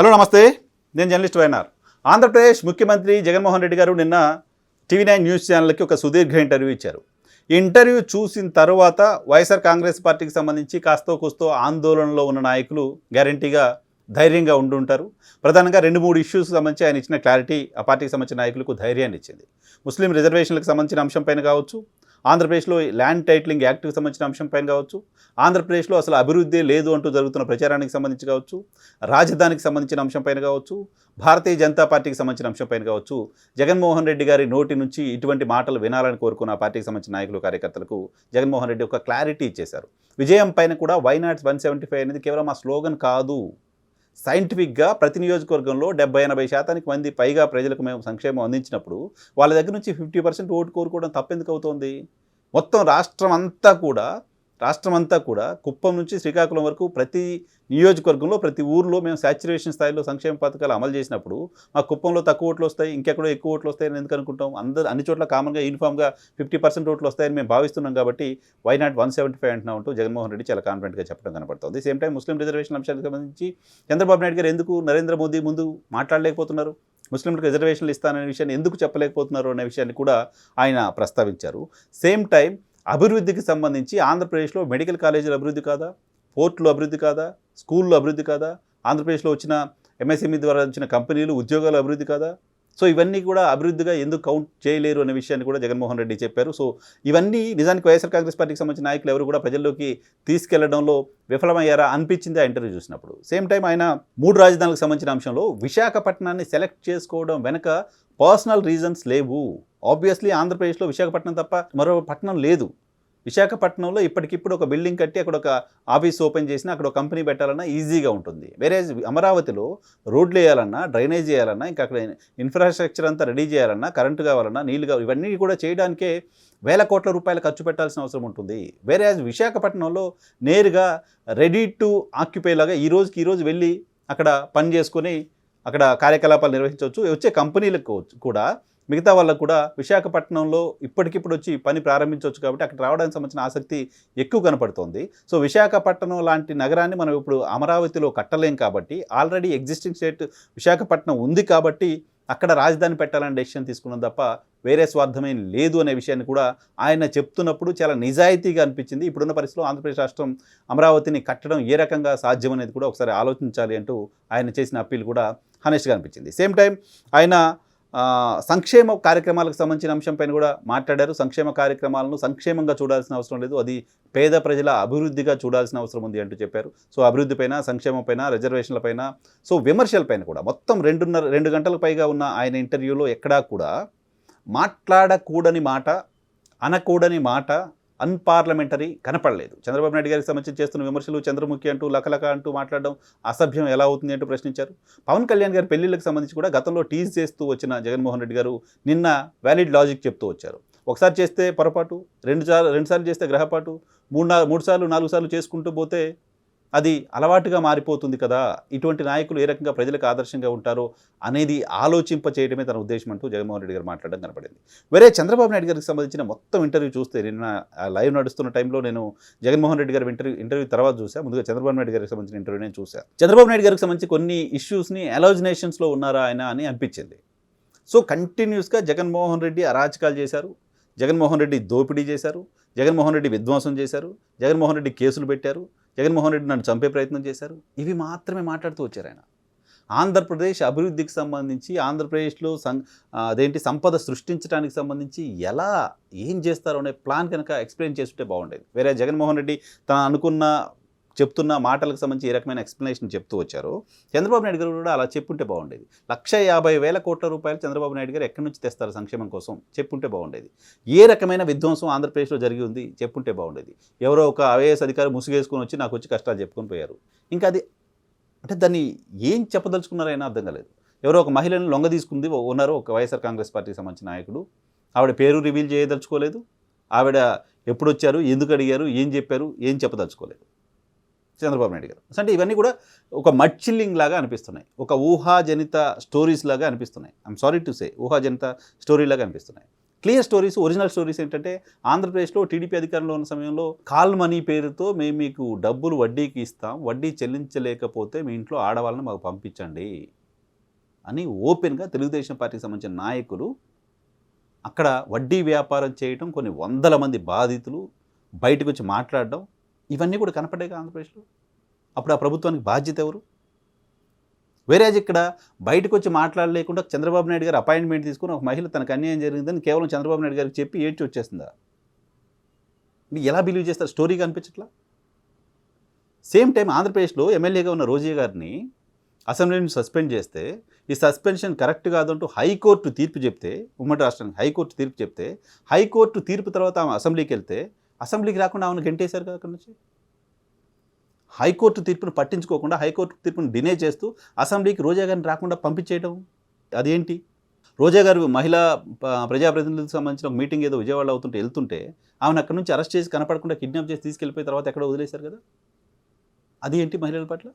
Hello నమస్తే. నేను journalist వైనార్ Andhra Pradesh ముఖ్యమంత్రి జగన్మోహన్ రెడ్డి గారు నిన్న టీవీ నైన్ న్యూస్ ఛానల్కి ఒక సుదీర్ఘ ఇంటర్వ్యూ ఇచ్చారు. ఇంటర్వ్యూ చూసిన తర్వాత వైఎస్ఆర్ కాంగ్రెస్ పార్టీకి సంబంధించి కాస్తో కూస్తో ఆందోళనలో ఉన్న నాయకులు గ్యారంటీగా ధైర్యంగా ఉండుంటారు. ప్రధానంగా రెండు మూడు ఇష్యూస్కి సంబంధించి ఆయన ఇచ్చిన క్లారిటీ ఆ పార్టీకి సంబంధించిన నాయకులకు ధైర్యాన్ని ఇచ్చింది. ముస్లిం రిజర్వేషన్లకు సంబంధించిన అంశంపైన కావచ్చు ఆంధ్రప్రదేశ్లో ల్యాండ్ టైటిలింగ్ యాక్ట్కి సంబంధించిన అంశంపైన కావచ్చు ఆంధ్రప్రదేశ్లో అసలు అభివృద్ధి లేదు అంటూ జరుగుతున్న ప్రచారానికి సంబంధించి కావచ్చు రాజధానికి సంబంధించిన అంశంపైన కావచ్చు భారతీయ జనతా పార్టీకి సంబంధించిన అంశంపైన కావచ్చు జగన్మోహన్ రెడ్డి గారి నోటి నుంచి ఇటువంటి మాటలు వినాలని కోరుకున్న పార్టీకి సంబంధించిన నాయకులు కార్యకర్తలకు జగన్మోహన్ రెడ్డి ఒక క్లారిటీ ఇచ్చేశారు. విజయం పైన కూడా వై వన్ సెవెంటీ ఫైవ్ అనేది కేవలం ఆ స్లోగన్ కాదు. సైంటిఫిక్గా ప్రతి నియోజకవర్గంలో డెబ్బై ఎనభై శాతానికి మంది పైగా ప్రజలకు మేము సంక్షేమం అందించినప్పుడు వాళ్ళ దగ్గర నుంచి ఫిఫ్టీ పర్సెంట్ ఓటు కోరుకోవడం తప్పెందుకు అవుతోంది? మొత్తం రాష్ట్రం అంతా కూడా రాష్ట్రం అంతా కూడా కుప్పం నుంచి శ్రీకాకుళం వరకు ప్రతి నియోజకవర్గంలో ప్రతి ఊర్లో మేము సాచురేషన్ స్థాయిలో సంక్షేమ పథకాలు అమలు చేసినప్పుడు మా కుప్పంలో తక్కువ ఓట్లు వస్తాయి ఇంకెక్కడో ఎక్కువ ఓట్లు వస్తాయని ఎందుకు అనుకుంటాం? అందరు అన్ని చోట్ల కామన్గా యూనిఫామ్గా ఫిఫ్టీ పర్సెంట్ ఓట్లు వస్తాయని మేము భావిస్తున్నాం కాబట్టి why not one seventy five అంటున్నా ఉంటూ జగన్మోహన్ రెడ్డి చాలా కాన్ఫిడెంట్గా చెప్పడం కనపడుతుంది. సేమ్ టైం ముస్లిం రిజర్వేషన్ అంశానికి సంబంధించి చంద్రబాబు నాయుడు గారు ఎందుకు నరేంద్ర మోదీ ముందు మాట్లాడలేకపోతున్నారు? ముస్లింలకు రిజర్వేషన్లు ఇస్తాననే విషయాన్ని ఎందుకు చెప్పలేకపోతున్నారు అనే విషయాన్ని కూడా ఆయన ప్రస్తావించారు. సేమ్ టైం అభివృద్ధికి సంబంధించి ఆంధ్రప్రదేశ్లో మెడికల్ కాలేజీల అభివృద్ధి కాదా? పోర్టులు అభివృద్ధి కాదా? స్కూళ్ళు అభివృద్ధి కాదా? ఆంధ్రప్రదేశ్లో వచ్చిన ఎంఎస్ఎంఈ ద్వారా వచ్చిన కంపెనీలు ఉద్యోగాల అభివృద్ధి కాదా? సో ఇవన్నీ కూడా అభివృద్ధిగా ఎందుకు కౌంట్ చేయలేరు అనే విషయాన్ని కూడా జగన్మోహన్ రెడ్డి చెప్పారు. సో ఇవన్నీ నిజానికి వైఎస్ఆర్ కాంగ్రెస్ పార్టీకి సంబంధించిన నాయకులు ఎవరు కూడా ప్రజల్లోకి తీసుకెళ్ళడంలో విఫలమయ్యారా అనిపించింది ఆ ఇంటర్వ్యూ చూసినప్పుడు. సేమ్ టైం ఆయన మూడు రాజధానులకు సంబంధించిన అంశంలో విశాఖపట్నాన్ని సెలెక్ట్ చేసుకోవడం వెనక పర్సనల్ రీజన్స్ లేవు. ఆబ్వియస్లీ ఆంధ్రప్రదేశ్లో విశాఖపట్నం తప్ప మరో పట్టణం లేదు. విశాఖపట్నంలో ఇప్పటికిప్పుడు ఒక బిల్డింగ్ కట్టి అక్కడ ఒక ఆఫీస్ ఓపెన్ చేసినా అక్కడ ఒక కంపెనీ పెట్టాలన్నా ఈజీగా ఉంటుంది. వేరే అమరావతిలో రోడ్లు వేయాలన్నా డ్రైనేజ్ చేయాలన్నా ఇంకా అక్కడ ఇన్ఫ్రాస్ట్రక్చర్ అంతా రెడీ చేయాలన్నా కరెంటు కావాలన్నా నీళ్ళు కావాలి ఇవన్నీ కూడా చేయడానికే వేల కోట్ల రూపాయలు ఖర్చు పెట్టాల్సిన అవసరం ఉంటుంది. వేరే విశాఖపట్నంలో నేరుగా రెడీ టు ఆక్యుపై లాగా ఈ రోజుకి ఈ రోజు వెళ్ళి అక్కడ పని చేసుకొని అక్కడ కార్యకలాపాలు నిర్వహించవచ్చు. వచ్చే కంపెనీలకు కూడా మిగతా వాళ్ళకు కూడా విశాఖపట్నంలో ఇప్పటికిప్పుడు వచ్చి పని ప్రారంభించవచ్చు కాబట్టి అక్కడ రావడానికి సంబంధించిన ఆసక్తి ఎక్కువ కనపడుతోంది. సో విశాఖపట్నం లాంటి నగరాన్ని మనం ఇప్పుడు అమరావతిలో కట్టలేం కాబట్టి ఆల్రెడీ ఎగ్జిస్టింగ్ స్టేట్ విశాఖపట్నం ఉంది కాబట్టి అక్కడ రాజధాని పెట్టాలని డెసిషన్ తీసుకున్నాం తప్ప వేరే స్వార్థమేం లేదు అనే విషయాన్ని కూడా ఆయన చెప్తున్నప్పుడు చాలా నిజాయితీగా అనిపించింది. ఇప్పుడున్న పరిస్థితిలో ఆంధ్రప్రదేశ్ రాష్ట్రం అమరావతిని కట్టడం ఏ రకంగా సాధ్యం అనేది కూడా ఒకసారి ఆలోచించాలి అంటూ ఆయన చేసిన అప్పీల్ కూడా హనెస్ట్గా అనిపించింది. సేమ్ టైం ఆయన సంక్షేమ కార్యక్రమాలకు సంబంధించిన అంశంపైన కూడా మాట్లాడారు. సంక్షేమ కార్యక్రమాలను సంక్షేమంగా చూడాల్సిన అవసరం లేదు. అది పేద ప్రజల అభివృద్ధిగా చూడాల్సిన అవసరం ఉంది అంటూ చెప్పారు. సో అభివృద్ధి పైన సంక్షేమం పైన రిజర్వేషన్ల పైన సో విమర్శల పైన కూడా మొత్తం రెండున్నర రెండు గంటలకు పైగా ఉన్న ఆయన ఇంటర్వ్యూలో ఎక్కడా కూడా మాట్లాడకూడని మాట అనకూడని మాట అన్పార్లమెంటరీ కనపడలేదు. చంద్రబాబు నాయుడు గారికి సంబంధించి చేస్తున్న విమర్శలు చంద్రముఖి అంటూ లకలక అంటూ మాట్లాడడం అసభ్యం ఎలా అవుతుంది అంటూ ప్రశ్నించారు. పవన్ కళ్యాణ్ గారి పెళ్ళిళ్ళకి సంబంధించి కూడా గతంలో టీజ్ చేస్తూ వచ్చిన జగన్మోహన్ రెడ్డి గారు నిన్న వ్యాలిడ్ లాజిక్ చెప్తూ వచ్చారు. ఒకసారి చేస్తే పొరపాటు రెండు సార్లు రెండుసార్లు చేస్తే గ్రహపాటు మూడు నా మూడు సార్లు నాలుగు సార్లు చేసుకుంటూ పోతే అది అలవాటుగా మారిపోతుంది కదా. ఇటువంటి నాయకులు ఏ రకంగా ప్రజలకు ఆదర్శంగా ఉంటారో అనేది ఆలోచింప చేయడమే తన ఉద్దేశం అంటూ జగన్మోహన్ రెడ్డి గారు మాట్లాడడం కనపడింది వేరే చంద్రబాబు నాయుడు గారికి సంబంధించిన మొత్తం ఇంటర్వ్యూ చూస్తే నిన్న లైవ్ నడుస్తున్న టైంలో నేను జగన్మోహన్ రెడ్డి గారి ఇంటర్వ్యూ ఇంటర్వ్యూ తర్వాత చూసా ముందుగా చంద్రబాబు నాయుడు గారికి సంబంధించిన ఇంటర్వ్యూ నేను చూసా చంద్రబాబు నాయుడు గారికి సంబంధించి కొన్ని ఇష్యూస్ని అలోజినేషన్స్లో ఉన్నారా ఆయన అని అనిపించింది. సో కంటిన్యూస్గా జగన్మోహన్ రెడ్డి అరాచకాలు చేశారు. జగన్మోహన్ రెడ్డి దోపిడీ చేశారు. జగన్మోహన్ రెడ్డి విధ్వంసం చేశారు. జగన్మోహన్ రెడ్డి కేసులు పెట్టారు. జగన్మోహన్ రెడ్డి నన్ను చంపే ప్రయత్నం చేశారు. ఇవి మాత్రమే మాట్లాడుతూ వచ్చారు ఆయన. ఆంధ్రప్రదేశ్ అభివృద్ధికి సంబంధించి ఆంధ్రప్రదేశ్లో సం అదేంటి సంపద సృష్టించడానికి సంబంధించి ఎలా ఏం చేస్తారో అనే ప్లాన్ కనుక ఎక్స్ప్లెయిన్ చేస్తుంటే బాగుండేది. వేరే జగన్మోహన్ రెడ్డి తన అనుకున్న చెప్తున్న మాటలకు సంబంధించి ఏ రకమైన ఎక్స్ప్లెనేషన్ చెప్తూ వచ్చారో. చంద్రబాబు నాయుడు గారు కూడా అలా చెప్పుంటే బాగుండేది. లక్ష యాభై వేల కోట్ల రూపాయలు చంద్రబాబు నాయుడు గారు ఎక్కడి నుంచి తెస్తారు సంక్షేమం కోసం? చెప్పుంటే బాగుండేది. ఏ రకమైన విధ్వంసం ఆంధ్రప్రదేశ్లో జరిగి ఉంది? చెప్పుంటే బాగుండేది. ఎవరో ఒక ఐఏఎస్ అధికారి ముసుగేసుకుని వచ్చి నాకు వచ్చి కష్టాలు చెప్పుకొని పోయారు. ఇంకా అది అంటే దాన్ని ఏం చెప్పదలుచుకున్నారైనా అర్థం కాలేదు. ఎవరో ఒక మహిళను లొంగ తీసుకుంది ఉన్నారు ఒక వైఎస్ఆర్ కాంగ్రెస్ పార్టీకి సంబంధించిన నాయకుడు. ఆవిడ పేరు రివీల్ చేయదలుచుకోలేదు. ఆవిడ ఎప్పుడు వచ్చారు? ఎందుకు అడిగారు? ఏం చెప్పారు? ఏం చెప్పదలుచుకోలేదు. చంద్రబాబు నాయుడు గారు. అంటే ఇవన్నీ కూడా ఒక మడ్చిల్లింగ్ లాగా అనిపిస్తున్నాయి. ఒక ఊహాజనిత స్టోరీస్ లాగా అనిపిస్తున్నాయి. ఐఎమ్ సారీ టు సే ఊహాజనిత స్టోరీ లాగా అనిపిస్తున్నాయి. క్లియర్ స్టోరీస్ ఒరిజినల్ స్టోరీస్ ఏంటంటే ఆంధ్రప్రదేశ్లో టీడీపీ అధికారంలో ఉన్న సమయంలో కాల్ మనీ పేరుతో మేము మీకు డబ్బులు వడ్డీకి ఇస్తాం వడ్డీ చెల్లించలేకపోతే మీ ఇంట్లో ఆడవాళ్ళని మాకు పంపించండి అని ఓపెన్గా తెలుగుదేశం పార్టీకి సంబంధించిన నాయకులు అక్కడ వడ్డీ వ్యాపారం చేయటం కొన్ని వందల మంది బాధితులు బయటకు వచ్చి మాట్లాడడం ఇవన్నీ కూడా కనపడ్డాయి ఆంధ్రప్రదేశ్లో. అప్పుడు ఆ ప్రభుత్వానికి బాధ్యత ఎవరు? వేరేజ్ ఇక్కడ బయటకు వచ్చి మాట్లాడలేకుండా చంద్రబాబు నాయుడు గారు అపాయింట్మెంట్ తీసుకుని ఒక మహిళ తనకు అన్యాయం జరిగిందని కేవలం చంద్రబాబు నాయుడు గారికి చెప్పి ఏడ్చి వచ్చేస్తుందా మీరు ఎలా బిలీవ్ చేస్తారు? స్టోరీ కనిపించట్లా? సేమ్ టైం ఆంధ్రప్రదేశ్లో ఎమ్మెల్యేగా ఉన్న రోజీ గారిని అసెంబ్లీ నుంచి సస్పెండ్ చేస్తే ఈ సస్పెన్షన్ కరెక్ట్ కాదంటూ హైకోర్టు తీర్పు చెప్తే ఉమ్మడి రాష్ట్రానికి హైకోర్టు తీర్పు చెప్తే హైకోర్టు తీర్పు తర్వాత ఆమె అసెంబ్లీకి వెళ్తే అసెంబ్లీకి రాకుండా ఆమెను గెంటేశారు కదా అక్కడి నుంచి? హైకోర్టు తీర్పును పట్టించుకోకుండా హైకోర్టు తీర్పును డినే చేస్తూ అసెంబ్లీకి రోజా గారిని రాకుండా పంపించేయడం అదేంటి? రోజా గారు మహిళా ప్రజాప్రతినిధులకు సంబంధించిన మీటింగ్ ఏదో విజయవాడలో అవుతుంటే వెళ్తుంటే ఆమెను అక్కడి నుంచి అరెస్ట్ చేసి కనపడకుండా కిడ్నాప్ చేసి తీసుకెళ్ళిపోయిన తర్వాత ఎక్కడ వదిలేశారు కదా? అది ఏంటి మహిళల పట్ల?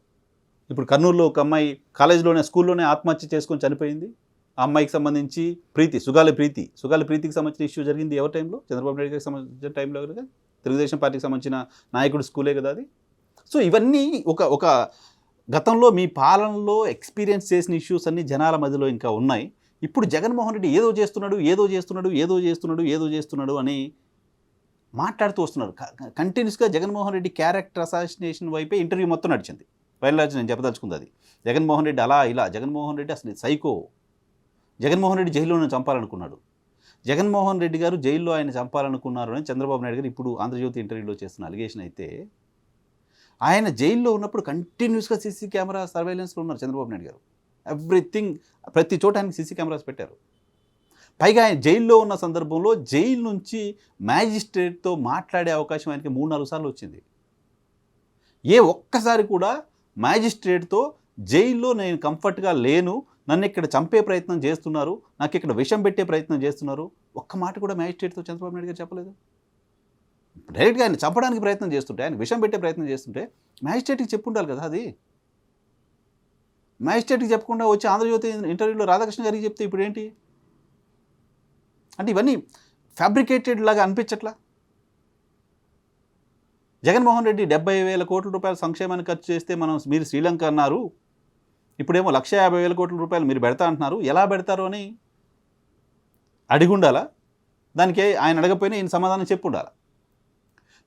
ఇప్పుడు కర్నూలులో ఒక అమ్మాయి కాలేజీలోనే స్కూల్లోనే ఆత్మహత్య చేసుకొని చనిపోయింది. ఆ అమ్మాయికి సంబంధించి ప్రీతి సుగాలి ప్రీతి. సుగాలి ప్రీతికి సంబంధించిన ఇష్యూ జరిగింది ఎవరి టైంలో చంద్రబాబు నాయుడు గారికి సంబంధించిన టైంలో కదా? తెలుగుదేశం పార్టీకి సంబంధించిన నాయకుడు స్కూలే కదా అది? సో ఇవన్నీ ఒక ఒక గతంలో మీ పాలనలో ఎక్స్పీరియన్స్ చేసిన ఇష్యూస్ అన్నీ జనాల మధ్యలో ఇంకా ఉన్నాయి. ఇప్పుడు జగన్మోహన్ రెడ్డి ఏదో చేస్తున్నాడు ఏదో చేస్తున్నాడు ఏదో చేస్తున్నాడు ఏదో చేస్తున్నాడు అని మాట్లాడుతూ వస్తున్నారు. కంటిన్యూస్గా జగన్మోహన్ రెడ్డి క్యారెక్టర్ అసాసినేషన్ వైపే ఇంటర్వ్యూ మొత్తం నడిచింది. వైరలాజ్ నేను చెప్పదలుచుకుంది అది. జగన్మోహన్ రెడ్డి అలా ఇలా. జగన్మోహన్ రెడ్డి అసలు సైకో జగన్మోహన్ రెడ్డి జైల్లోనే చంపాలనుకున్నాడు. జగన్మోహన్ రెడ్డి గారు జైల్లో ఆయన చంపాలనుకున్నారు అని చంద్రబాబు నాయుడు గారు ఇప్పుడు ఆంధ్రజ్యోతి ఇంటర్వ్యూలో చేస్తున్న అలిగేషన్ అయితే ఆయన జైల్లో ఉన్నప్పుడు కంటిన్యూస్గా సీసీ కెమెరా సర్వేలెన్స్లో ఉన్నారు చంద్రబాబు నాయుడు గారు. ఎవ్రీథింగ్ ప్రతి చోట ఆయనకి సీసీ కెమెరాస్ పెట్టారు. పైగా ఆయన జైల్లో ఉన్న సందర్భంలో జైలు నుంచి మ్యాజిస్ట్రేట్తో మాట్లాడే అవకాశం ఆయనకి మూడు నాలుగు సార్లు వచ్చింది. ఏ ఒక్కసారి కూడా మ్యాజిస్ట్రేట్తో జైల్లో నేను కంఫర్ట్గా లేను నన్ను ఇక్కడ చంపే ప్రయత్నం చేస్తున్నారు నాకు ఇక్కడ విషం పెట్టే ప్రయత్నం చేస్తున్నారు. ఒక్క మాట కూడా మ్యాజిస్ట్రేట్తో చంద్రబాబు నాయుడు గారు చెప్పలేదు. డైరెక్ట్గా ఆయన చంపడానికి ప్రయత్నం చేస్తుంటే ఆయన విషం పెట్టే ప్రయత్నం చేస్తుంటే మ్యాజిస్ట్రేట్కి చెప్పు ఉండాలి కదా అది. మ్యాజిస్ట్రేట్కి చెప్పకుండా వచ్చి ఆంధ్రజ్యోతి ఇంటర్వ్యూలో రాధాకృష్ణ గారికి చెప్తే ఇప్పుడు ఏంటి అంటే ఇవన్నీ ఫ్యాబ్రికేటెడ్ లాగా అనిపించట్లా? జగన్మోహన్ రెడ్డి డెబ్బై వేల కోట్ల రూపాయల సంక్షేమాన్ని ఖర్చు చేస్తే మనం మీరు శ్రీలంక అన్నారు ఇప్పుడేమో లక్ష యాభై వేల కోట్ల రూపాయలు మీరు పెడతా అంటున్నారు. ఎలా పెడతారు అని అడిగి ఉండాలా దానికి ఆయన అడగపోయినా ఈయన సమాధానం చెప్పు ఉండాలి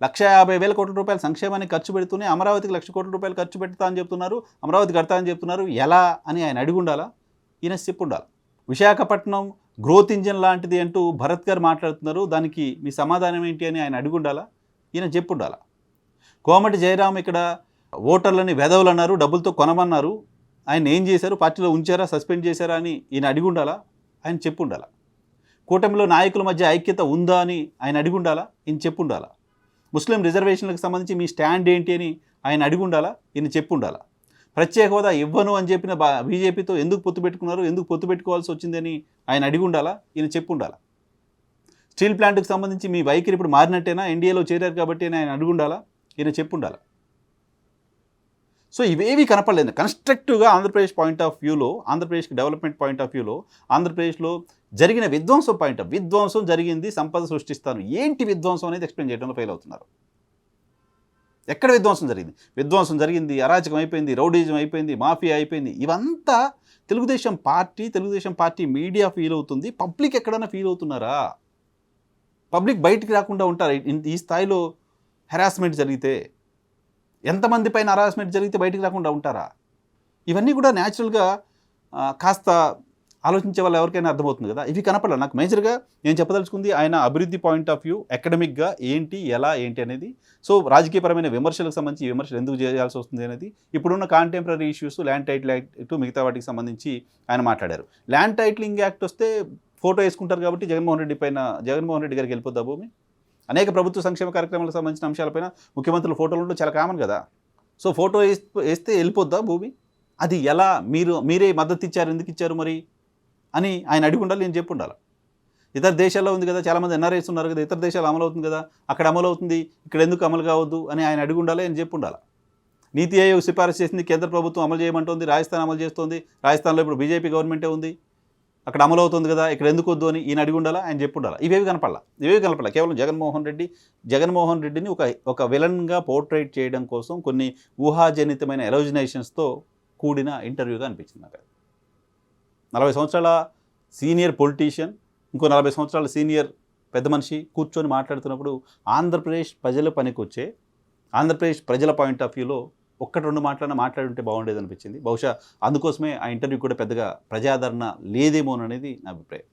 లక్ష యాభై వేల కోట్ల రూపాయలు సంక్షేమానికి ఖర్చు పెడుతూనే అమరావతికి లక్ష కోట్ల రూపాయలు ఖర్చు పెడతా అని చెప్తున్నారు అమరావతి కడతా అని చెప్తున్నారు. ఎలా అని ఆయన అడిగి ఉండాలా ఈయన చెప్పు ఉండాలి విశాఖపట్నం గ్రోత్ ఇంజిన్ లాంటిది అంటూ భరత్ గారు మాట్లాడుతున్నారు. దానికి మీ సమాధానం ఏంటి అని ఆయన అడిగి ఉండాలా ఈయన చెప్పు ఉండాలా కోమటి జయరాం ఇక్కడ ఓటర్లని వెధవులు అన్నారు డబ్బులతో కొనమన్నారు. ఆయన ఏం చేశారు? పార్టీలో ఉంచారా? సస్పెండ్ చేశారా? అని ఈయన అడిగి ఉండాలా ఆయన చెప్పు ఉండాలా కూటమిలో నాయకుల మధ్య ఐక్యత ఉందా? అని ఆయన అడిగి ఉండాలా ఈయన చెప్పు ఉండాలా ముస్లిం రిజర్వేషన్లకు సంబంధించి మీ స్టాండ్ ఏంటి? అని ఆయన అడిగి ఉండాలా ఈయన చెప్పు ఉండాలా ప్రత్యేక హోదా ఇవ్వను అని చెప్పిన బా- బీజేపీతో ఎందుకు పొత్తు పెట్టుకున్నారు? ఎందుకు పొత్తు పెట్టుకోవాల్సి వచ్చిందని ఆయన అడిగి ఉండాలా ఈయన చెప్పు ఉండాలా స్టీల్ ప్లాంట్కి సంబంధించి మీ వైఖరి ఇప్పుడు మారినట్టేనా? ఎన్డీఏలో చేరారు కాబట్టి ఆయన అడుగుండాలా? ఈయన చెప్పు ఉండాలా సో ఇవేవి కనపడలేదు. కన్స్ట్రక్టివ్గా ఆంధ్రప్రదేశ్ పాయింట్ ఆఫ్ వ్యూలో ఆంధ్రప్రదేశ్కి డెవలప్మెంట్ పాయింట్ ఆఫ్ వ్యూలో ఆంధ్రప్రదేశ్లో జరిగిన విధ్వంసం పాయింట్ ఆఫ్ విధ్వంసం జరిగింది సంపద సృష్టిస్తాను ఏంటి విధ్వంసం అనేది ఎక్స్ప్లెయిన్ చేయడంలో ఫెయిల్ అవుతున్నారు. ఎక్కడ విధ్వంసం జరిగింది? విధ్వంసం జరిగింది అరాచకం అయిపోయింది రౌడీజం అయిపోయింది మాఫియా అయిపోయింది. ఇవంతా Telugu Desam party Telugu Desam party media feel అవుతుంది. పబ్లిక్ ఎక్కడైనా ఫీల్ అవుతున్నారా? పబ్లిక్ బయటికి రాకుండా ఉంటారు? ఈ స్థాయిలో హెరాస్మెంట్ జరిగితే ఎంతమంది పైన హరాస్మెంట్ జరిగితే బయటికి రాకుండా ఉంటారా? ఇవన్నీ కూడా న్యాచురల్గా కాస్త ఆలోచించే వాళ్ళు ఎవరికైనా అర్థమవుతుంది కదా? ఇవి కనపడాలి? నాకు మేజర్గా నేను చెప్పదలుచుకుంది ఆయన అభివృద్ధి పాయింట్ ఆఫ్ వ్యూ అకాడమిక్గా ఏంటి ఎలా ఏంటి అనేది. సో రాజకీయపరమైన విమర్శలకు సంబంధించి విమర్శలు ఎందుకు చేయాల్సి వస్తుంది అనేది. ఇప్పుడున్న contemporary issues land title act మిగతా వాటికి సంబంధించి ఆయన మాట్లాడారు. ల్యాండ్ టైటిలింగ్ యాక్ట్ వస్తే ఫోటో వేసుకుంటారు కాబట్టి జగన్మోహన్ రెడ్డి పైన జగన్మోహన్ రెడ్డి గారికి వెళ్ళిపోద్దా భూమి? అనేక ప్రభుత్వ సంక్షేమ కార్యక్రమాలకు సంబంధించిన అంశాలపైన ముఖ్యమంత్రుల ఫోటోలు ఉండడం చాలా కామన్ కదా. సో ఫోటో వేస్తే వెళ్ళిపోద్దా భూమి? అది ఎలా మీరు మీరే మద్దతు ఇచ్చారు ఎందుకు ఇచ్చారు మరి? అని ఆయన అడిగి ఉండాలి నేను చెప్పి ఉండాలి. ఇతర దేశాల్లో ఉంది కదా చాలామంది ఎన్ఆర్ఐస్ ఉన్నారు కదా ఇతర దేశాలు అమలు అవుతుంది కదా అక్కడ అమలు అవుతుంది ఇక్కడ ఎందుకు అమలు కావద్దు అని ఆయన అడిగి ఉండాలి అని చెప్పి ఉండాలి. నీతి ఆయోగ్ సిఫారసు చేసింది కేంద్ర ప్రభుత్వం అమలు చేయమంటోంది రాజస్థాన్ అమలు చేస్తుంది రాజస్థాన్లో ఇప్పుడు బీజేపీ గవర్నమెంటే ఉంది. అక్కడ అమలు అవుతుంది కదా ఇక్కడ ఎందుకు వద్దు అని ఈయన అడిగి ఉండాలా ఆయన చెప్పి ఉండాలా ఇవేవి కనపడాల. ఇవేవి కనపడాల. కేవలం జగన్మోహన్ రెడ్డి జగన్మోహన్ రెడ్డిని ఒక ఒక విలన్గా పోర్ట్రేట్ చేయడం కోసం కొన్ని ఊహాజనితమైన ఎలోజినేషన్స్తో కూడిన ఇంటర్వ్యూగా అనిపించింది నాకు నలభై సంవత్సరాల సీనియర్ పొలిటీషియన్ ఇంకో నలభై సంవత్సరాల సీనియర్ పెద్ద మనిషి కూర్చొని మాట్లాడుతున్నప్పుడు ఆంధ్రప్రదేశ్ ప్రజల పనికి వచ్చే ఆంధ్రప్రదేశ్ ప్రజల పాయింట్ ఆఫ్ వ్యూలో ఒక్కటి రెండు మాటలన్నా మాట్లాడుంటే బాగుండేది అనిపించింది బహుశా అందుకోసమే ఆ ఇంటర్వ్యూ కూడా పెద్దగా ప్రజాదరణ లేదేమోననేది నా అభిప్రాయం.